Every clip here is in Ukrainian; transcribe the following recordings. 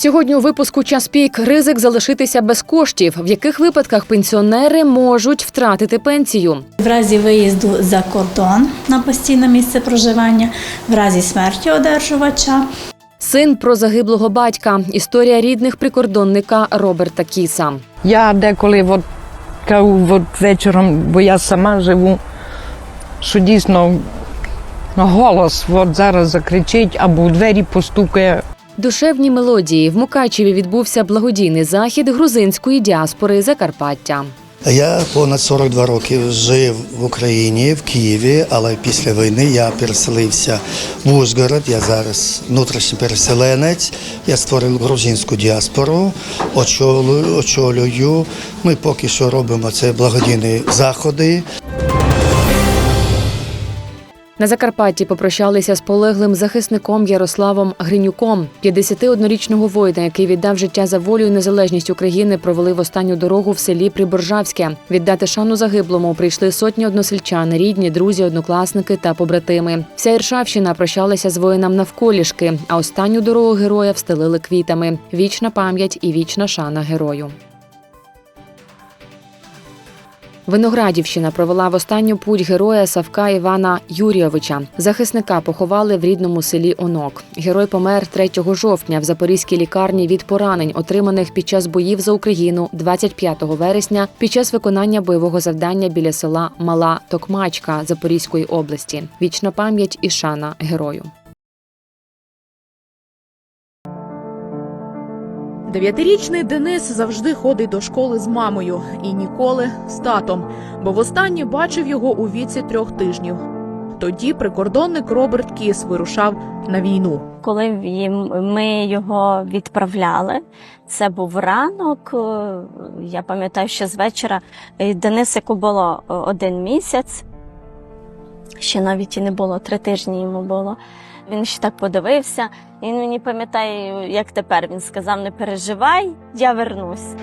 Сьогодні у випуску час пік ризик залишитися без коштів, в яких випадках пенсіонери можуть втратити пенсію. В разі виїзду за кордон на постійне місце проживання, в разі смерті одержувача, Син про загиблого батька. Історія рідних прикордонника Роберта Кіса. Я деколи от, кажу от вечором, бо я сама живу, що дійсно голос от зараз закричить або у двері постукає. Душевні мелодії в Мукачеві відбувся благодійний захід грузинської діаспори Закарпаття. Я понад 42 роки жив в Україні, в Києві, але після війни я переселився в Ужгород. Я зараз внутрішній переселенець. Я створив грузинську діаспору, очолюю, очолюю. Ми поки що робимо це благодійні заходи. На Закарпатті попрощалися з полеглим захисником Ярославом Гринюком. 51-річного воїна, який віддав життя за волю і незалежність України, провели в останню дорогу в селі Приборжавське. Віддати шану загиблому прийшли сотні односельчан, рідні, друзі, однокласники та побратими. Вся Іршавщина прощалася з воїнам навколішки, а останню дорогу героя встелили квітами. Вічна пам'ять і вічна шана герою. Виноградівщина провела в останню путь героя Савка Івана Юрійовича. Захисника поховали в рідному селі Онок. Герой помер 3 жовтня в Запорізькій лікарні від поранень, отриманих під час боїв за Україну 25 вересня під час виконання бойового завдання біля села Мала Токмачка Запорізької області. Вічна пам'ять і шана герою. Дев'ятирічний Денис завжди ходить до школи з мамою і ніколи з татом, бо востаннє бачив його у віці трьох тижнів. Тоді прикордонник Роберт Кіс вирушав на війну. Коли ми його відправляли, це був ранок. е, Я пам'ятаю, що з вечора Денисику було е, один місяць, ще навіть і не було, три тижні йому було. Він ще так подивився. Він мені пам'ятає, як тепер він сказав: не переживай, я вернусь.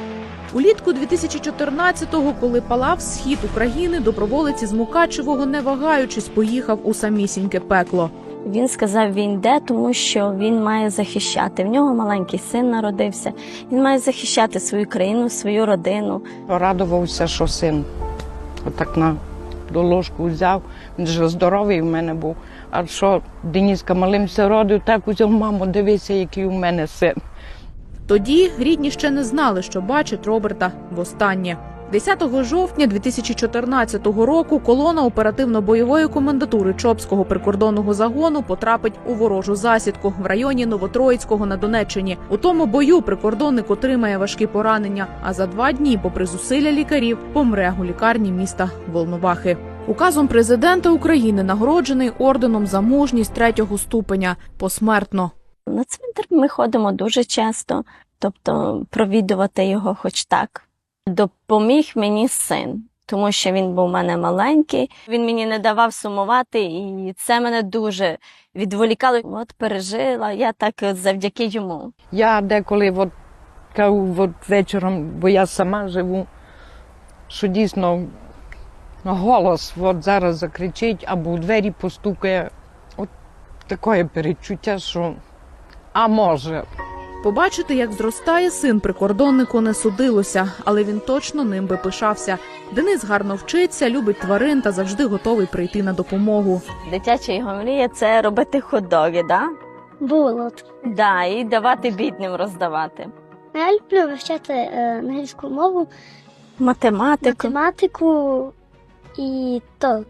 Улітку 2014-го, коли палав схід України, доброволець із Мукачевого, не вагаючись, поїхав у самісіньке пекло. Він сказав, він йде, тому що він має захищати. В нього маленький син народився. Він має захищати свою країну, свою родину. Радувався, що син отак на доложку взяв. Він же здоровий в мене був. А що Деніска малимся родив, так узяв, мамо, дивися, який у мене син. Тоді рідні ще не знали, що бачить Роберта востаннє. 10 жовтня 2014 року колона оперативно-бойової комендатури Чопського прикордонного загону потрапить у ворожу засідку в районі Новотроїцького на Донеччині. У тому бою прикордонник отримає важкі поранення. А за два дні, попри зусилля лікарів, помре у лікарні міста Волновахи. Указом президента України нагороджений орденом за мужність третього ступеня посмертно. На цвинтар ми ходимо дуже часто, тобто провідувати його хоч так. Допоміг мені син, тому що він був у мене маленький. Він мені не давав сумувати, і це мене дуже відволікало. От пережила я так завдяки йому. Я деколи от, кажу от вечором, бо я сама живу, що дійсно голос от зараз закричить або у двері постукає. От таке перечуття, що а може. Побачити, як зростає син прикордоннику, не судилося, але він точно ним би пишався. Денис гарно вчиться, любить тварин та завжди готовий прийти на допомогу. Дитяча його мрія це робити хот-доги, да? Було. Да, і давати бідним роздавати. Я люблю вивчати е, англійську мову, Математику. математику і то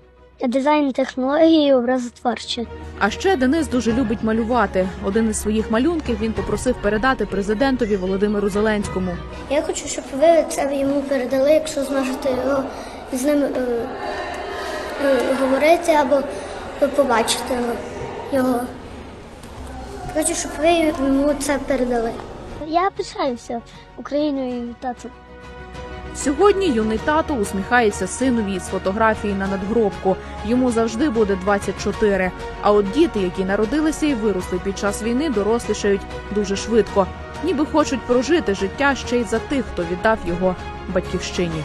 дизайн технології, образотворче. А ще Денис дуже любить малювати. Один із своїх малюнків він попросив передати президентові Володимиру Зеленському. Я хочу, щоб ви це йому передали, якщо зможете його з ним е, е, говорити або побачити його. Хочу, щоб ви йому це передали. Я пишаюся Україною і татом. Сьогодні юний тато усміхається синові з фотографії на надгробку. Йому завжди буде 24. А от діти, які народилися і виросли під час війни, дорослішають дуже швидко, ніби хочуть прожити життя ще й за тих, хто віддав його батьківщині.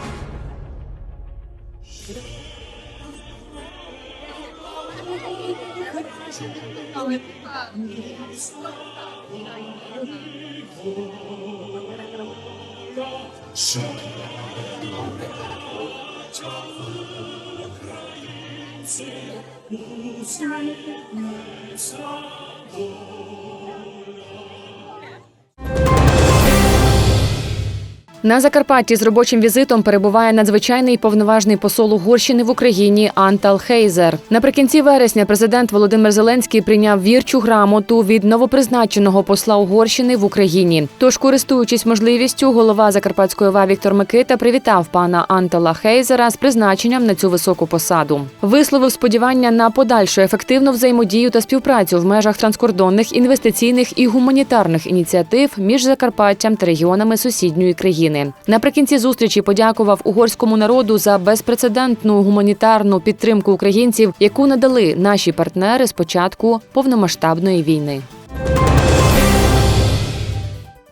It's. На Закарпатті з робочим візитом перебуває надзвичайний повноважний посол Угорщини в Україні Антал Хейзер. Наприкінці вересня президент Володимир Зеленський прийняв вірчу грамоту від новопризначеного посла Угорщини в Україні. Тож, користуючись можливістю, голова Закарпатської ОВА Віктор Микита привітав пана Антала Хейзера з призначенням на цю високу посаду. Висловив сподівання на подальшу ефективну взаємодію та співпрацю в межах транскордонних інвестиційних і гуманітарних ініціатив між Закарпаттям та регіонами сусідньої країни. Наприкінці зустрічі подякував угорському народу за безпрецедентну гуманітарну підтримку українців, яку надали наші партнери з початку повномасштабної війни.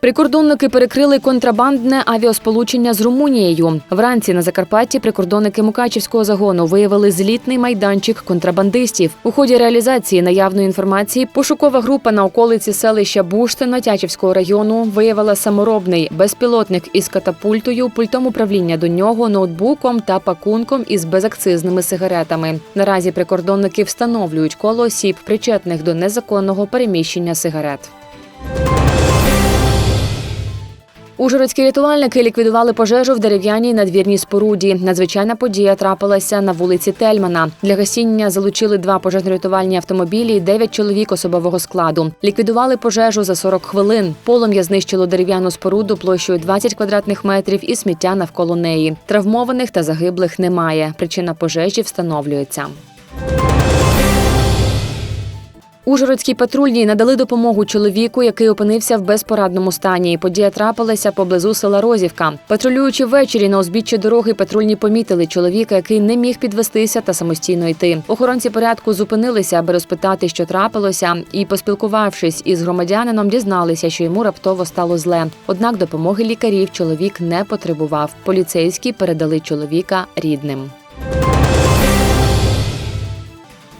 Прикордонники перекрили контрабандне авіасполучення з Румунією. Вранці на Закарпатті прикордонники Мукачівського загону виявили злітний майданчик контрабандистів. У ході реалізації наявної інформації пошукова група на околиці селища Буштина Тячівського району виявила саморобний безпілотник із катапультою, пультом управління до нього, ноутбуком та пакунком із безакцизними сигаретами. Наразі прикордонники встановлюють коло осіб, причетних до незаконного переміщення сигарет. Ужгородські рятувальники ліквідували пожежу в дерев'яній надвірній споруді. Надзвичайна подія трапилася на вулиці Тельмана. Для гасіння залучили два пожежно-рятувальні автомобілі і дев'ять чоловік особового складу. Ліквідували пожежу за 40 хвилин. Полум'я знищило дерев'яну споруду площею 20 квадратних метрів і сміття навколо неї. Травмованих та загиблих немає. Причина пожежі встановлюється. Ужгородські патрульні надали допомогу чоловіку, який опинився в безпорадному стані. Подія трапилася поблизу села Розівка. Патрулюючи ввечері на узбіччі дороги, патрульні помітили чоловіка, який не міг підвестися та самостійно йти. Охоронці порядку зупинилися, аби розпитати, що трапилося, і, поспілкувавшись із громадянином, дізналися, що йому раптово стало зле. Однак допомоги лікарів чоловік не потребував. Поліцейські передали чоловіка рідним.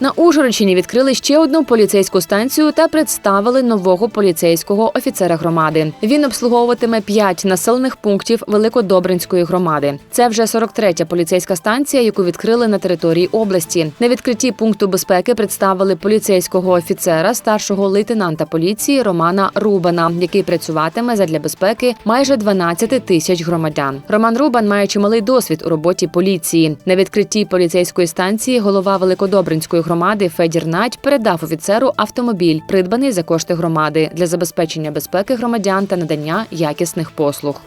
На Ужгородщині відкрили ще одну поліцейську станцію та представили нового поліцейського офіцера громади. Він обслуговуватиме п'ять населених пунктів Великодобринської громади. Це вже 43-я поліцейська станція, яку відкрили на території області. На відкритті пункту безпеки представили поліцейського офіцера, старшого лейтенанта поліції Романа Рубана, який працюватиме задля безпеки майже 12 тисяч громадян. Роман Рубан має чималий досвід у роботі поліції. На відкритті поліцейської станції голова Великодобринської громади Федір Надь передав офіцеру автомобіль, придбаний за кошти громади для забезпечення безпеки громадян та надання якісних послуг.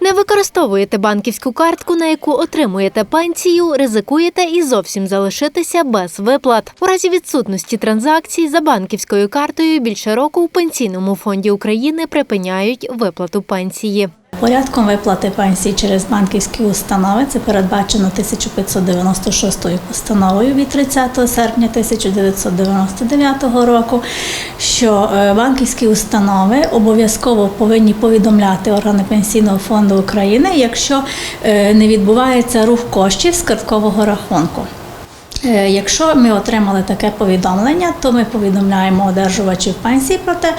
Не використовуєте банківську картку, на яку отримуєте пенсію, ризикуєте і зовсім залишитися без виплат. У разі відсутності транзакцій за банківською картою більше року у пенсійному фонді України припиняють виплату пенсії. Порядком виплати пенсії через банківські установи це передбачено 1596 постановою від 30 серпня 1999 року, що е, банківські установи обов'язково повинні повідомляти органи пенсійного фонду України, якщо е, не відбувається рух коштів з карткового рахунку. Е, Якщо ми отримали таке повідомлення, то ми повідомляємо одержувачів пенсії про те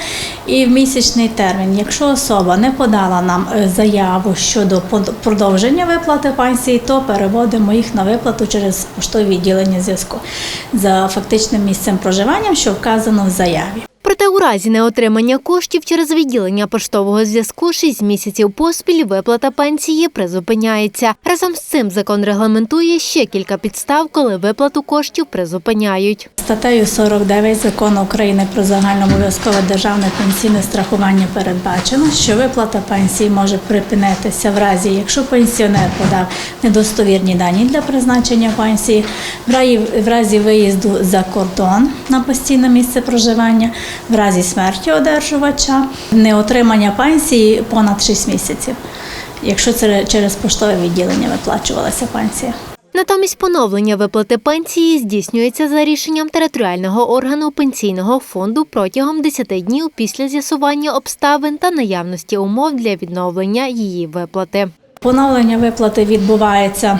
і в місячний термін. Якщо особа не подала нам е, заяву щодо продовження виплати пенсії, то переводимо їх на виплату через поштові відділення зв'язку за фактичним місцем проживання, що вказано в заяві. Проте у разі неотримання коштів через відділення поштового зв'язку 6 місяців поспіль виплата пенсії призупиняється. Разом з цим закон регламентує ще кілька підстав, коли виплату коштів призупиняють. Статтею 49 закону України про загальнообов'язкове державне пенсійне страхування передбачено, що виплата пенсії може припинитися в разі, якщо пенсіонер подав недостовірні дані для призначення пенсії, в разі виїзду за кордон на постійне місце проживання, в разі смерті одержувача, неотримання пенсії понад 6 місяців, якщо це через поштове відділення виплачувалася пенсія. Натомість поновлення виплати пенсії здійснюється за рішенням територіального органу пенсійного фонду протягом 10 днів після з'ясування обставин та наявності умов для відновлення її виплати. Поновлення виплати відбувається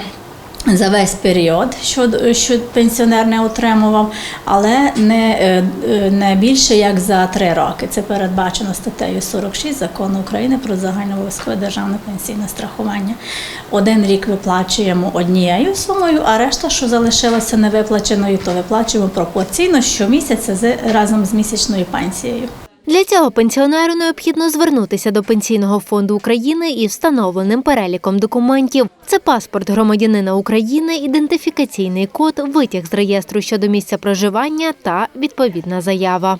За весь період, що, що пенсіонер не отримував, але не, е, не більше як за три роки. Це передбачено статтею 46 закону України про загальнообов'язкове державне пенсійне страхування. Один рік виплачуємо однією сумою, а решта, що залишилося невиплаченою, то виплачуємо пропорційно щомісяця з разом з місячною пенсією. Для цього пенсіонеру необхідно звернутися до Пенсійного фонду України із встановленим переліком документів. Це паспорт громадянина України, ідентифікаційний код, витяг з реєстру щодо місця проживання та відповідна заява.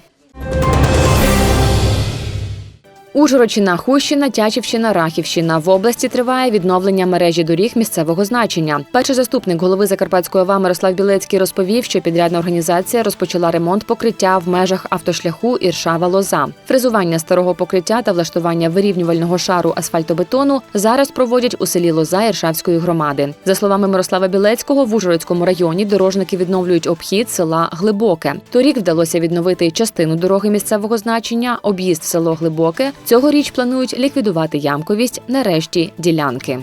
Ужгородщина, Хущина, Тячівщина, Рахівщина. В області триває відновлення мережі доріг місцевого значення. Перший заступник голови Закарпатської ОВА Мирослав Білецький розповів, що підрядна організація розпочала ремонт покриття в межах автошляху Іршава Лоза. Фрезування старого покриття та влаштування вирівнювального шару асфальтобетону зараз проводять у селі Лоза Іршавської громади. За словами Мирослава Білецького, в Ужгородському районі дорожники відновлюють обхід села Глибоке. Торік вдалося відновити частину дороги місцевого значення, об'їзд село Глибоке. Цьогоріч планують ліквідувати ямковість нарешті ділянки.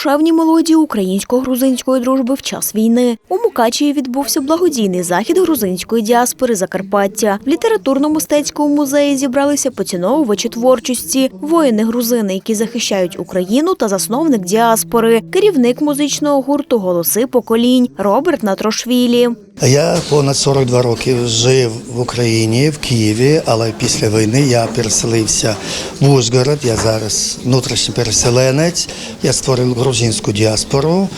Душевні мелодії українсько-грузинської дружби в час війни. У Мукачеві відбувся благодійний захід грузинської діаспори Закарпаття. В літературно-мистецькому музеї зібралися поціновувачі творчості, воїни грузини, які захищають Україну, та засновник діаспори, керівник музичного гурту Голоси поколінь Роберт Натрошвілі. Я понад 42 роки жив в Україні, в Києві, але після війни я переселився в Ужгород. Я зараз внутрішній переселенець. Я створив грузинську діаспору,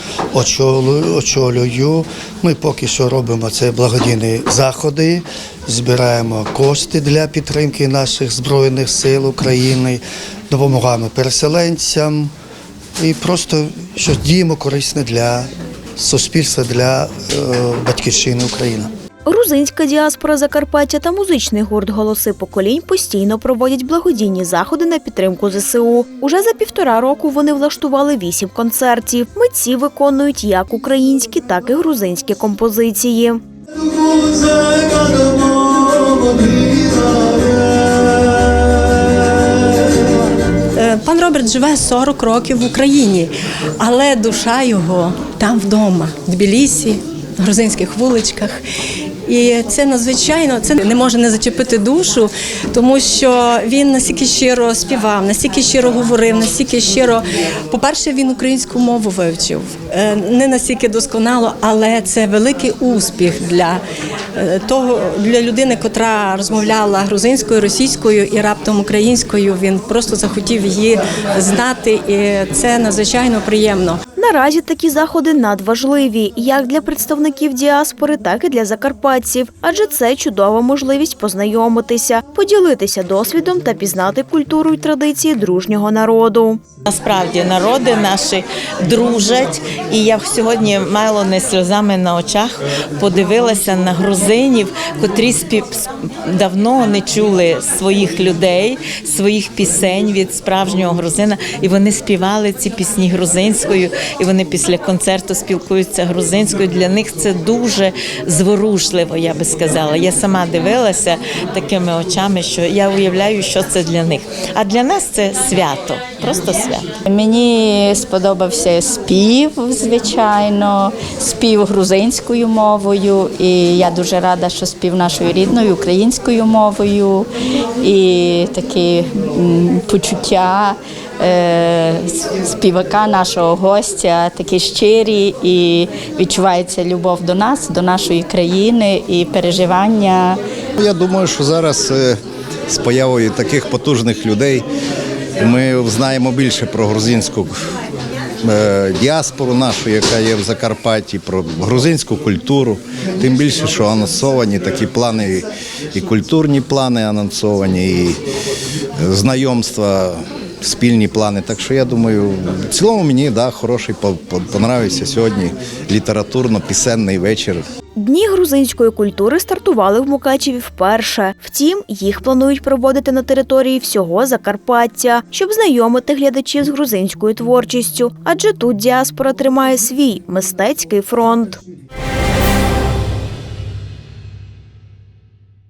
очолюю. Ми поки що робимо це благодійні заходи, збираємо кошти для підтримки наших збройних сил України, допомагаємо переселенцям і просто щось діємо корисне для суспільства, для е, батьківщини України. Грузинська діаспора Закарпаття та музичний гурт Голоси поколінь постійно проводять благодійні заходи на підтримку ЗСУ. Уже за півтора року вони влаштували вісім концертів. Митці виконують як українські, так і грузинські композиції. Е, Пан Роберт живе 40 років в Україні, але душа його там вдома, в Тбілісі, грузинських вуличках. І це надзвичайно це не може не зачепити душу, тому що він настільки щиро співав, настільки щиро говорив, настільки щиро. По-перше, він українську мову вивчив Е, не настільки досконало, але це великий успіх для е, того для людини, котра розмовляла грузинською, російською і раптом українською. Він просто захотів її знати, і це надзвичайно приємно. Наразі такі заходи надважливі як для представників діаспори, так і для закарпатців, адже це чудова можливість познайомитися, поділитися досвідом та пізнати культуру й традиції дружнього народу. Насправді народи наші дружать, і я сьогодні мало не сльозами на очах подивилася на грузинів, котрі спів давно не чули своїх людей, своїх пісень від справжнього грузина, і вони співали ці пісні грузинською, і вони після концерту спілкуються грузинською. Для них це дуже зворушливо, я би сказала. Я сама дивилася такими очами, що я уявляю, що це для них. А для нас це свято, просто свято. Мені сподобався спів, звичайно, спів грузинською мовою, і я дуже рада, що спів нашою рідною українською мовою, і такі почуття співака, нашого гостя, такі щирі, і відчувається любов до нас, до нашої країни і переживання. Я думаю, що зараз е, з появою таких потужних людей ми знаємо більше про грузинську е, діаспору нашу, яка є в Закарпатті, про грузинську культуру. Тим більше, що анонсовані такі плани, і культурні плани анонсовані, і знайомства. Спільні плани, так що я думаю, в цілому мені да, хороший по- по- понравився сьогодні літературно-пісенний вечір. Дні грузинської культури стартували в Мукачеві вперше. Втім, їх планують проводити на території всього Закарпаття, щоб знайомити глядачів з грузинською творчістю, адже тут діаспора тримає свій мистецький фронт.